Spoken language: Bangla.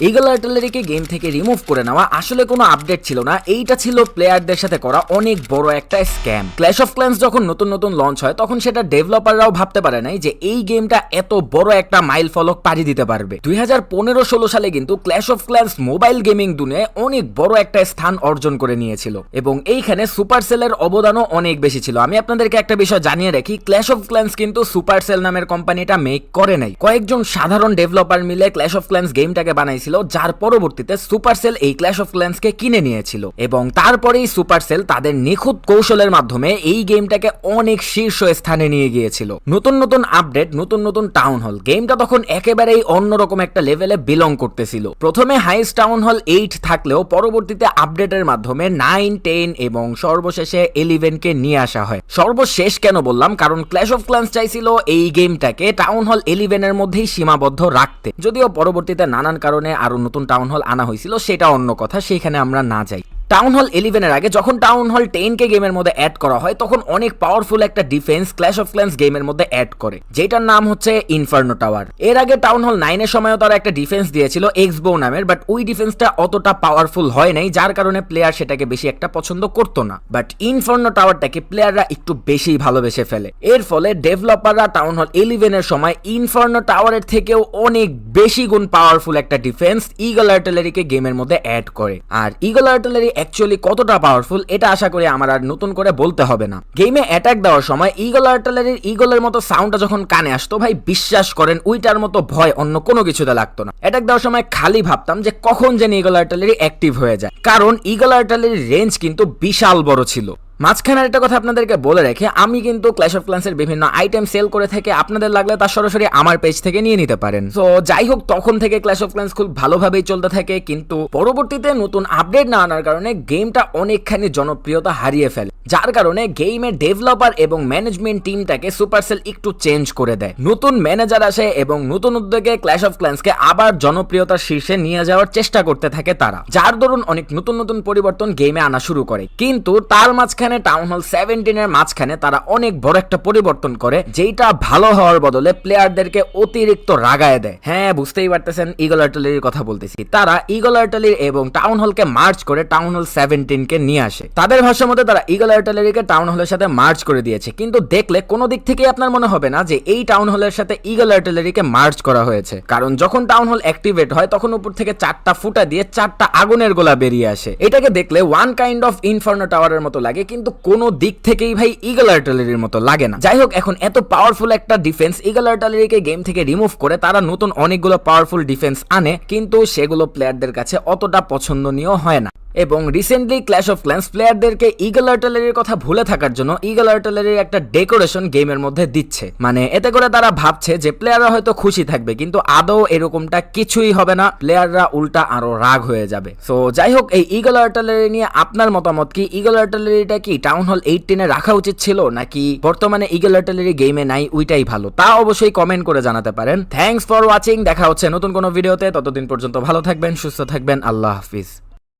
ইগল আর্টিলারিকে গেম থেকে রিমুভ করে নেওয়া আসলে কোনো আপডেট ছিল না। এইটা ছিল প্লেয়ারদের সাথে করা অনেক বড় একটা স্ক্যাম ক্ল্যাশ অফ ক্ল্যান্স যখন নতুন নতুন লঞ্চ হয়, তখন সেটা ডেভেলপাররাও ভাবতে পারে নাই যে এই গেমটা এত বড় একটা মাইল ফলক পাড়ি দিতে পারবে। দুই হাজার পনেরো ষোলো সালে কিন্তু Clash of Clans mobile gaming দুনিয়ায় অনেক বড় একটা স্থান অর্জন করে নিয়েছিল। এবং এইখানে সুপারসেলের অবদানও অনেক বেশি ছিল। আমি আপনাদেরকে একটা বিষয় জানিয়ে রাখি ক্ল্যাশ অফ ক্ল্যান্স কিন্তু সুপার সেল নামের কোম্পানিটা মেক করে নাই। কয়েকজন সাধারণ ডেভেলপার মিলে ক্ল্যাশ অফ ক্ল্যান্স গেমটাকে বানাইছিল যার পরবর্তীতে সুপারসেল এই ক্ল্যাশ অফ ক্ল্যান্সকে কিনে নিয়েছিল। এবং তারপরেই সুপারসেল তাদের নিখুঁত কৌশলের মাধ্যমে এই গেমটাকে অনেক শীর্ষ স্থানে নিয়ে গিয়েছিল। নতুন নতুন আপডেট, নতুন নতুন টাউন হল গেমটা তখন একেবারেই অন্যরকম একটা লেভেলে বিলং করতেছিল। প্রথমে হাইস্ট টাউন হল এইট থাকলেও পরবর্তীতে আপডেটের মাধ্যমে নাইন টেন এবং সর্বশেষে ইলেভেনকে নিয়ে আসা হয়। সর্বশেষ কেন বললাম? কারণ ক্ল্যাশ অফ ক্ল্যান্স চাইছিল এই গেমটাকে টাউন হল ইলেভেনের মধ্যেই সীমাবদ্ধ রাখতে। যদিও পরবর্তীতে নানান কারণে আরও নতুন টাউন হল আনা হয়েছিল সেটা অন্য কথা সেইখানে আমরা না যাই। টাউন হল ইলেভেনের আগে যখন টাউন হল টেনকে গেমের মধ্যে অ্যাড করা হয়, তখন অনেক পাওয়ারফুল একটা ডিফেন্স ক্ল্যাশ অফ ক্ল্যান্স গেমের মধ্যে অ্যাড করে, যেটার নাম হচ্ছে ইনফার্নো টাওয়ার এর আগে টাউন হল নাইনের সময়ও তারা একটা ডিফেন্স দিয়েছিল এক্সবো নামের বাট ওই ডিফেন্সটা অতটা পাওয়ারফুল হয় নাই, যার কারণে প্লেয়ার সেটাকে বেশি একটা পছন্দ করতো না। বাট ইনফার্নো টাওয়ারটাকে প্লেয়াররা একটু বেশি ভালোবেসে ফেলে। এর ফলে ডেভেলপাররা টাউন হল ইলেভেনের সময় ইনফার্নো টাওয়ারের থেকেও অনেক বেশি গুণ পাওয়ারফুল একটা ডিফেন্স ইগল আর্টিলারিকে গেমের মধ্যে অ্যাড করে। আর ইগল আর্টিলারি অ্যাকচুয়ালি কতটা পাওয়ারফুল এটা আশা করি আমার আর নতুন করে বলতে হবে না। গেমে অ্যাটাক দেওয়ার সময় ইগল আর্টালারির ইগলের মতো সাউন্ডটা যখন কানে আসতো, ভাই বিশ্বাস করেন, ওইটার মতো ভয় অন্য কোনো কিছুতে লাগতো না। অ্যাটাক দেওয়ার সময় খালি ভাবতাম যে কখন যেন ইগল আর্টালারি অ্যাক্টিভ হয়ে যায়। কারণ ইগল আর্টালারির রেঞ্জ কিন্তু বিশাল বড় ছিল। মাঝখানে একটা কথা আপনাদেরকে বলে রেখে, আমি কিন্তু ক্ল্যাশ অফ ক্লান্সের বিভিন্ন আইটেম সেল করে থেকে আপনাদের লাগলে তার সরাসরি আমার পেজ থেকে নিয়ে নিতে পারেন। তো যাই হোক, তখন থেকে ক্ল্যাশ অফ ক্লান্স খুব ভালোভাবেই চলতে থাকে, কিন্তু পরবর্তীতে নতুন আপডেট না আনার কারণে গেমটা অনেকখানি জনপ্রিয়তা হারিয়ে ফেলে। যার কারণে গেমের ডেভেলপার এবং ম্যানেজমেন্ট টিমটাকে সুপারসেল একটু চেঞ্জ করে দেয়। নতুন ম্যানেজার আসে এবং নতুন উদ্যোগে ক্ল্যাশ অফ ক্ল্যান্সকে আবার জনপ্রিয়তার শীর্ষে নিয়ে যাওয়ার চেষ্টা করতে থাকে তারা। যার দরুন অনেক নতুন নতুন পরিবর্তন গেমে আনা শুরু করে। কিন্তু তার মাঝখানে টাউন হল সেভেন্টিনের মাঝখানে তারা অনেক বড় একটা পরিবর্তন করে যেটা ভালো হওয়ার বদলে প্লেয়ারদেরকে অতিরিক্ত রাগায় দেয়। হ্যাঁ বুঝতেই পারতেছেন ইগল আর্টালির কথা বলতেছি। তারা ইগল আর্টালির এবং টাউন হলকে মার্চ করে টাউন হল সেভেন্টিনকে নিয়ে আসে। তাদের ভাষার মধ্যে তারা ইগল আর্টালিকে টাউন হলের সাথে মার্চ করে দিয়েছে। কিন্তু দেখলে কোনো দিক থেকে আপনার মনে হবে না যে এই টাউন হলের সাথে ইগল আর্টিলারিকে মার্চ করা হয়েছে। কারণ যখন টাউন হল অ্যাক্টিভেট হয়, তখন উপর থেকে চারটা ফুটা দিয়ে চারটা আগুনের গোলা বেরিয়ে আসে। এটাকে দেখলে ওয়ান কাইন্ড অফ ইনফার্নো টাওয়ারের মতো লাগে কিন্তু কোনো দিক থেকেই ভাই ইগল আর্টিলারির মতো লাগে না। যাই হোক, এখন এত পাওয়ারফুল একটা ডিফেন্স ইগল আর্টিলারিকে গেম থেকে রিমুভ করে তারা নতুন অনেকগুলো পাওয়ারফুল ডিফেন্স আনে, কিন্তু সেগুলো প্লেয়ারদের কাছে অতটা পছন্দনীয় হয় না। এবং রিসেন্টলি ক্ল্যাশ অফ ক্ল্যান্স প্লেয়ারদেরকে ইগল আর্টিলারির কথা ভুলে থাকার জন্য ইগল আর্টিলারির একটা ডেকোরেশন গেমের মধ্যে দিচ্ছে। মানে এতে করে তারা ভাবছে যে প্লেয়াররা হয়তো খুশি থাকবে, কিন্তু আদৌ এরকমটা কিছুই হবে না। প্লেয়াররা উল্টা আরও রাগ হয়ে যাবে। সো যাই হোক, এই ইগল আর্টিলারি নিয়ে আপনার মতামত কি? ইগল আর্টিলারিটা কি টাউন হল এইটিনে রাখা উচিত ছিল, নাকি বর্তমানে ইগল আর্টিলারি গেমে নাই, ওইটাই ভালো? তা অবশ্যই কমেন্ট করে জানাতে পারেন। থ্যাংকস ফর ওয়াচিং দেখা হচ্ছে নতুন কোনো ভিডিওতে ততদিন পর্যন্ত ভালো থাকবেন, সুস্থ থাকবেন, আল্লাহ হাফিজ।